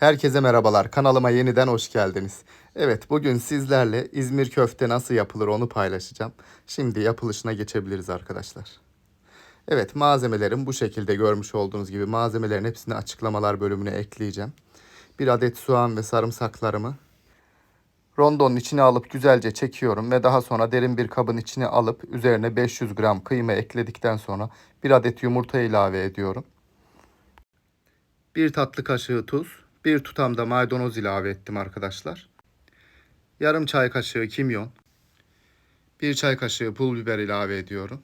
Herkese merhabalar. Kanalıma yeniden hoş geldiniz. Evet, bugün sizlerle İzmir köfte nasıl yapılır onu paylaşacağım. Şimdi yapılışına geçebiliriz arkadaşlar. Evet, malzemelerim bu şekilde görmüş olduğunuz gibi malzemelerin hepsini açıklamalar bölümüne ekleyeceğim. Bir adet soğan ve sarımsaklarımı rondonun içine alıp güzelce çekiyorum ve daha sonra derin bir kabın içine alıp üzerine 500 gram kıyma ekledikten sonra bir adet yumurta ilave ediyorum. Bir tatlı kaşığı tuz, bir tutam da maydanoz ilave ettim arkadaşlar. Yarım çay kaşığı kimyon, bir çay kaşığı pul biber ilave ediyorum.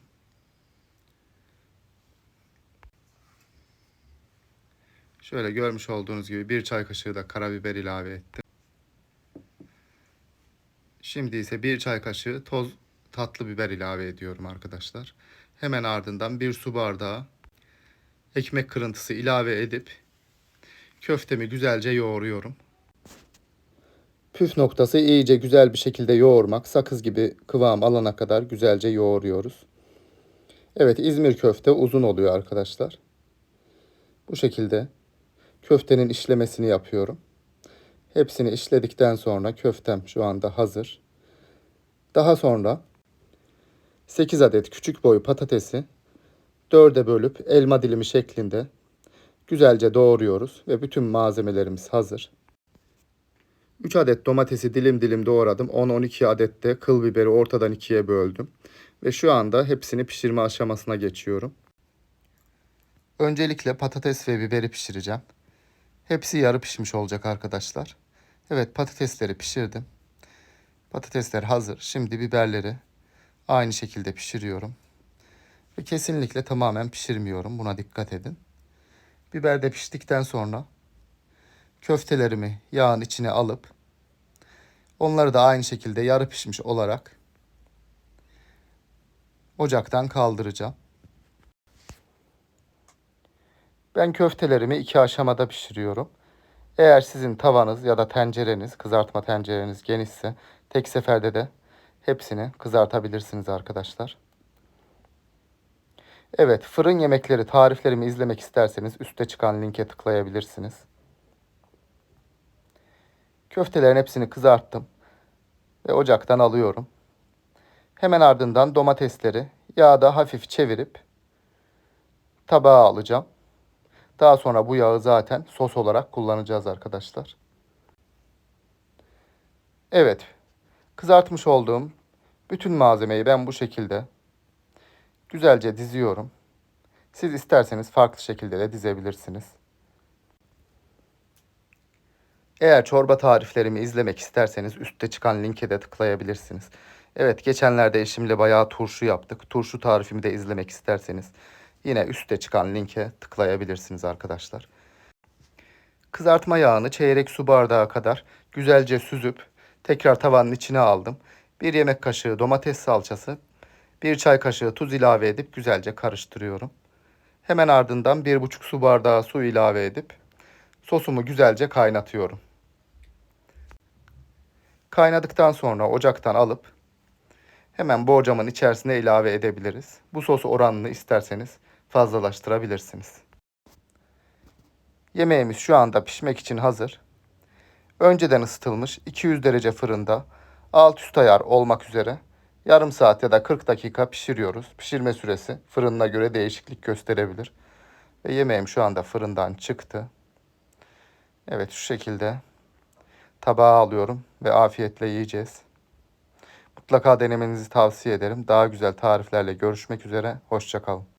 Şöyle görmüş olduğunuz gibi bir çay kaşığı da karabiber ilave ettim. Şimdi ise bir çay kaşığı toz tatlı biber ilave ediyorum arkadaşlar. Hemen ardından bir su bardağı ekmek kırıntısı ilave edip köftemi güzelce yoğuruyorum. Püf noktası iyice güzel bir şekilde yoğurmak. Sakız gibi kıvam alana kadar güzelce yoğuruyoruz. Evet İzmir köfte uzun oluyor arkadaşlar. Bu şekilde köftenin işlemesini yapıyorum. Hepsini işledikten sonra köftem şu anda hazır. Daha sonra 8 adet küçük boy patatesi 4'e bölüp elma dilimi şeklinde güzelce doğruyoruz ve bütün malzemelerimiz hazır. 3 adet domatesi dilim dilim doğradım. 10-12 adet de kıl biberi ortadan ikiye böldüm. Ve şu anda hepsini pişirme aşamasına geçiyorum. Öncelikle patates ve biberi pişireceğim. Hepsi yarı pişmiş olacak arkadaşlar. Evet patatesleri pişirdim. Patatesler hazır. Şimdi biberleri aynı şekilde pişiriyorum. Ve kesinlikle tamamen pişirmiyorum. Buna dikkat edin. Biber de piştikten sonra köftelerimi yağın içine alıp onları da aynı şekilde yarı pişmiş olarak ocaktan kaldıracağım. Ben köftelerimi iki aşamada pişiriyorum. Eğer sizin tavanız ya da tencereniz, kızartma tencereniz genişse tek seferde de hepsini kızartabilirsiniz arkadaşlar. Evet, fırın yemekleri tariflerimi izlemek isterseniz üstte çıkan linke tıklayabilirsiniz. Köftelerin hepsini kızarttım ve ocaktan alıyorum. Hemen ardından domatesleri yağda hafif çevirip tabağa alacağım. Daha sonra bu yağı zaten sos olarak kullanacağız arkadaşlar. Evet, kızartmış olduğum bütün malzemeyi ben bu şekilde güzelce diziyorum. Siz isterseniz farklı şekilde de dizebilirsiniz. Eğer çorba tariflerimi izlemek isterseniz üstte çıkan linke de tıklayabilirsiniz. Evet geçenlerde eşimle bayağı turşu yaptık. Turşu tarifimi de izlemek isterseniz yine üstte çıkan linke tıklayabilirsiniz arkadaşlar. Kızartma yağını çeyrek su bardağı kadar güzelce süzüp tekrar tavanın içine aldım. Bir yemek kaşığı domates salçası, bir çay kaşığı tuz ilave edip güzelce karıştırıyorum. Hemen ardından bir buçuk su bardağı su ilave edip sosumu güzelce kaynatıyorum. Kaynadıktan sonra ocaktan alıp hemen borcamın içerisine ilave edebiliriz. Bu sos oranını isterseniz fazlalaştırabilirsiniz. Yemeğimiz şu anda pişmek için hazır. Önceden ısıtılmış 200 derece fırında alt üst ayar olmak üzere yarım saat ya da 40 dakika pişiriyoruz. Pişirme süresi fırınına göre değişiklik gösterebilir. Ve yemeğim şu anda fırından çıktı. Evet şu şekilde tabağa alıyorum ve afiyetle yiyeceğiz. Mutlaka denemenizi tavsiye ederim. Daha güzel tariflerle görüşmek üzere. Hoşçakalın.